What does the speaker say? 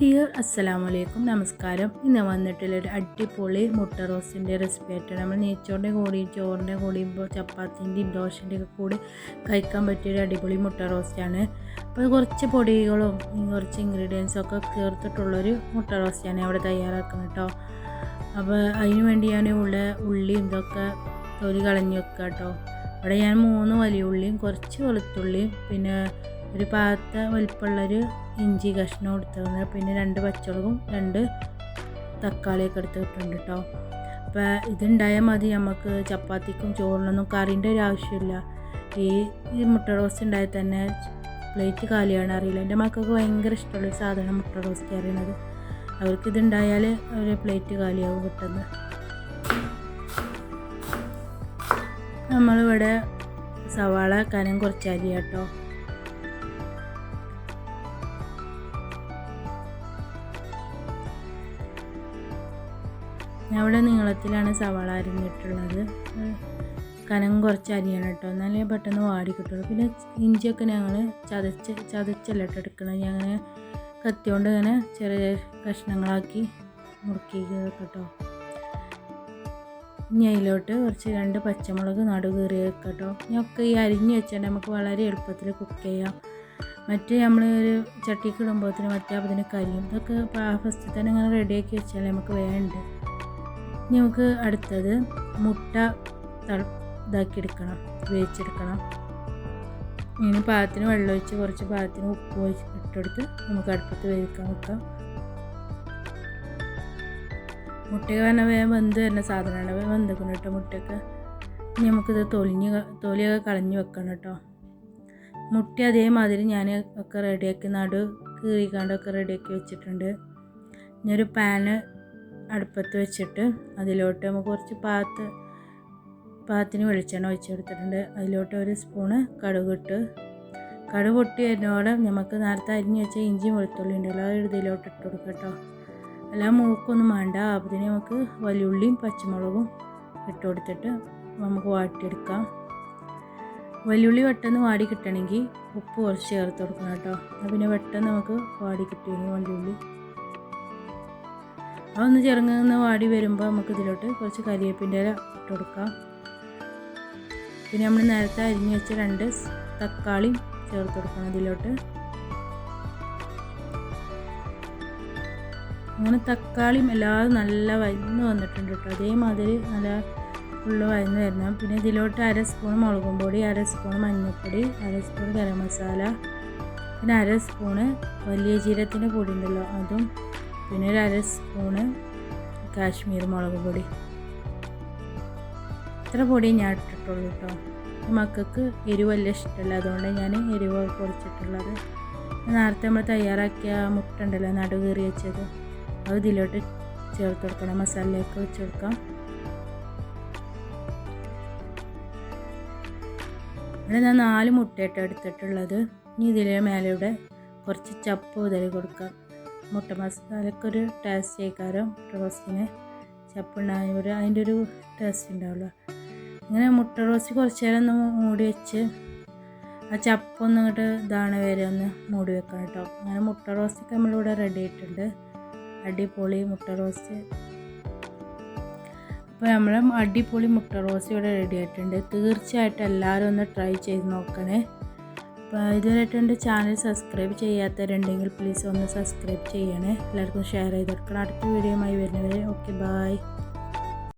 Dear അസ്സലാമു വലൈക്കും നമസ്കാരം. ഇന്ന് വന്നിട്ടുള്ള ഒരു അടിപൊളി മുട്ട റോസ്റ്റിന്റെ റെസിപ്പി ആയിട്ടാണ് നമ്മൾ നെയ്ച്ചോറിന്റെ കൂടിയും ചോറിന്റെ കൂടിയും ചപ്പാത്തിന്റെയും ദോശന്റെ ഒക്കെ കൂടി കഴിക്കാൻ പറ്റിയ ഒരു അടിപൊളി മുട്ട റോസ്റ്റാണ്. അപ്പോൾ കുറച്ച് പൊടികളും കുറച്ച് ഇൻഗ്രീഡിയൻസും ഒക്കെ ചേർത്തിട്ടുള്ളൊരു മുട്ട റോസ്റ്റാണ് അവിടെ തയ്യാറാക്കുന്നത് കേട്ടോ അപ്പോൾ അതിന് വേണ്ടി ഞാൻ ഉള്ള ഉള്ളിയും ഇതൊക്കെ തൊലി കളഞ്ഞു വെക്കുക കേട്ടോ ഇവിടെ ഞാൻ മൂന്ന് വലിയ ഉള്ളിയും കുറച്ച് വെളുത്തുള്ളിയും പിന്നെ ഒരു പാത്ത വലിപ്പമുള്ളൊരു ഇഞ്ചി കഷ്ണം എടുത്തിട്ടുണ്ട്. പിന്നെ രണ്ട് പച്ചമുളകും രണ്ട് തക്കാളിയൊക്കെ എടുത്തിട്ടുണ്ട് കേട്ടോ അപ്പോൾ ഇതുണ്ടായാൽ മതി. നമുക്ക് ചപ്പാത്തിക്കും ചോറിനൊന്നും കറിന്റെ ഒരു ആവശ്യമില്ല. ഈ ഈ മുട്ട റോസ്റ്റ് ഉണ്ടായാൽ തന്നെ പ്ലേറ്റ് കാലിയാണ് അറിയില്ല. എന്റെ മക്കൾക്ക് ഭയങ്കര ഇഷ്ടമുള്ള സാധനം മുട്ട റോസ്റ്റ് അറിയണത് അവർക്ക് ഇതുണ്ടായാൽ അവർ പ്ലേറ്റ് കാലിയാവും പെട്ടെന്ന് നമ്മളിവിടെ സവാള കനം കുറച്ച് അരി ഞാൻ ഇവിടെ നീളത്തിലാണ് സവാള അരിഞ്ഞിട്ടുള്ളത്. കനം കുറച്ച് അരിയണം കേട്ടോ. എന്നാലേ പെട്ടെന്ന് വാടി കിട്ടുള്ളൂ. പിന്നെ ഇഞ്ചിയൊക്കെ ഞങ്ങൾ ചതച്ച് ചതച്ചല്ല കേട്ടോ എടുക്കണം അങ്ങനെ കത്തിയോണ്ട് ഇങ്ങനെ ചെറിയ കഷ്ണങ്ങളാക്കി മുറുക്കി കേട്ടോ. ഇനി അതിലോട്ട് കുറച്ച് രണ്ട് പച്ചമുളക് നടു കയറി വെക്കട്ടോ ഇനിയൊക്കെ ഈ അരിഞ്ഞ് വെച്ചാൽ നമുക്ക് വളരെ എളുപ്പത്തിൽ കുക്ക് ചെയ്യാം. മറ്റേ നമ്മൾ ഒരു ചട്ടിക്ക് ഇടുമ്പോഴത്തേന് മറ്റേ അതിന് കരിയും. ഇതൊക്കെ ഫസ്റ്റ് തന്നെ ഇങ്ങനെ റെഡിയാക്കി വെച്ചാൽ നമുക്ക് വേണ്ട. ഇനി നമുക്ക് അടുത്തത് മുട്ട ഇതാക്കി എടുക്കണം വേവിച്ചെടുക്കണം. ഇങ്ങനെ പാകത്തിന് വെള്ളം ഒഴിച്ച് കുറച്ച് പാകത്തിന് ഉപ്പ് ഒഴിച്ച് ഇട്ടെടുത്ത് നമുക്ക് അടുപ്പത്ത് വേവിക്കാൻ വെക്കാം. മുട്ടയൊക്കെ പറഞ്ഞാൽ വേഗം വെന്ത് വരുന്ന സാധനമാണ്. വേഗം വെന്തക്കണം കേട്ടോ മുട്ടയൊക്കെ. ഇനി നമുക്കിത് തൊലിഞ്ഞ് തൊലിയൊക്കെ കളഞ്ഞ് വെക്കണം കേട്ടോ. മുട്ട അതേമാതിരി ഞാൻ ഒക്കെ റെഡിയാക്കി നടു കീറിക്കാണ്ടൊക്കെ റെഡിയാക്കി വെച്ചിട്ടുണ്ട്. ഇനി ഒരു പാന് അടുപ്പത്ത് വെച്ചിട്ട് അതിലോട്ട് നമുക്ക് കുറച്ച് പാത്ത് പാത്തിന് വെളിച്ചെണ്ണ ഒഴിച്ചെടുത്തിട്ടുണ്ട് അതിലോട്ട് ഒരു സ്പൂണ് കടുകിട്ട് കടുക് വരുന്നതോടെ നമുക്ക് നേരത്തെ അരിഞ്ഞ് വെച്ച ഇഞ്ചിയും വെളുത്തുള്ളി ഉണ്ടല്ലോ അത് ഇതിലോട്ട് ഇട്ട് കൊടുക്കുക കേട്ടോ. എല്ലാം മൂക്കൊന്നും വേണ്ട. അതിന് നമുക്ക് വലിയുള്ളിയും പച്ചമുളകും ഇട്ട് കൊടുത്തിട്ട് നമുക്ക് വാട്ടിയെടുക്കാം. വലിയുള്ളി പെട്ടെന്ന് വാടി കിട്ടണമെങ്കിൽ ഉപ്പ് കുറച്ച് ചേർത്ത് കൊടുക്കണം കേട്ടോ. പിന്നെ പെട്ടെന്ന് നമുക്ക് വാടി കിട്ടിയിരുന്നു വലിയുള്ളി അതൊന്ന് ചെറുങ്ങുന്ന വാടി വരുമ്പോൾ നമുക്ക് ഇതിലോട്ട് കുറച്ച് കരിവേപ്പിന്റെ ഇല ഇട്ട് കൊടുക്കാം. പിന്നെ നമ്മൾ നേരത്തെ അരിഞ്ഞ് വെച്ച രണ്ട് തക്കാളി ചേർത്ത് കൊടുക്കണം ഇതിലോട്ട്. അങ്ങനെ തക്കാളിയും എല്ലാതും നല്ല വഴന്ന് വന്നിട്ടുണ്ട് കേട്ടോ. അതേമാതിരി നല്ല ഫുള്ള് വരുന്ന് വരണം. പിന്നെ ഇതിലോട്ട് അര സ്പൂൺ മുളകും പൊടി അര സ്പൂൺ മഞ്ഞൾപ്പൊടി അര സ്പൂൺ ഗരം മസാല പിന്നെ അര സ്പൂണ് വലിയ ജീരത്തിന്റെ പൊടി ഉണ്ടല്ലോ അതും പിന്നെ ഒരു അര സ്പൂണ് കാശ്മീർ മുളക് പൊടി. ഇത്ര പൊടി ഞാൻ ഇട്ടിട്ടുള്ളൂ കേട്ടോ. മക്കൾക്ക് എരിവ് വലിയ ഇഷ്ടമല്ല അതുകൊണ്ട് ഞാൻ എരിവ് പൊടിച്ചിട്ടുള്ളത് നേരത്തെ നമ്മൾ തയ്യാറാക്കിയ മുട്ട ഉണ്ടല്ലോ നടുകീറി വെച്ചത്. അത് ഇതിലോട്ട് ചേർത്ത് കൊടുക്കണം. മസാലയൊക്കെ വെച്ച് കൊടുക്കാം. ഇവിടെ ഞാൻ നാല് മുട്ടയിട്ട് എടുത്തിട്ടുള്ളത്. ഇനി ഇതിലെ മേലെയുടെ കുറച്ച് ചപ്പ് ഉതറി കൊടുക്കാം. മുട്ട മസാലക്കൊരു ടേസ്റ്റ് ആയിക്കാരം? റോസ്റ്റിന്. ചപ്പുണ്ടായ ഒരു അതിന്റെ ഒരു ടേസ്റ്റ് ഉണ്ടാവുള്ളൂ. ഇങ്ങനെ മുട്ട റോസ്റ്റ് കുറച്ച് നേരം ഒന്ന് മൂടി വെച്ച് ആ ചപ്പൊന്നും ഇങ്ങോട്ട് ഇതാണ് വരെ ഒന്ന് മൂടി വെക്കണം കേട്ടോ. അങ്ങനെ മുട്ട റോസ്റ്റൊക്കെ നമ്മളിവിടെ റെഡി ആയിട്ടുണ്ട്. അടിപൊളി മുട്ട റോസ്റ്റ്. അപ്പോൾ നമ്മൾ അടിപൊളി മുട്ട റോസ്റ്റ് ഇവിടെ റെഡി ആയിട്ടുണ്ട്. തീർച്ചയായിട്ടും എല്ലാവരും ഒന്ന് ട്രൈ ചെയ്ത് നോക്കണേ. അപ്പോൾ ഇതുവരെയായിട്ട് എന്റെ ചാനൽ സബ്സ്ക്രൈബ് ചെയ്യാത്തവരുണ്ടെങ്കിൽ പ്ലീസ് ഒന്ന് സബ്സ്ക്രൈബ് ചെയ്യണേ. എല്ലാവർക്കും ഷെയർ ചെയ്ത് കൊടുക്കണം. അടുത്ത വീഡിയോയുമായി വരുന്നവരെ ഓക്കെ ബായ്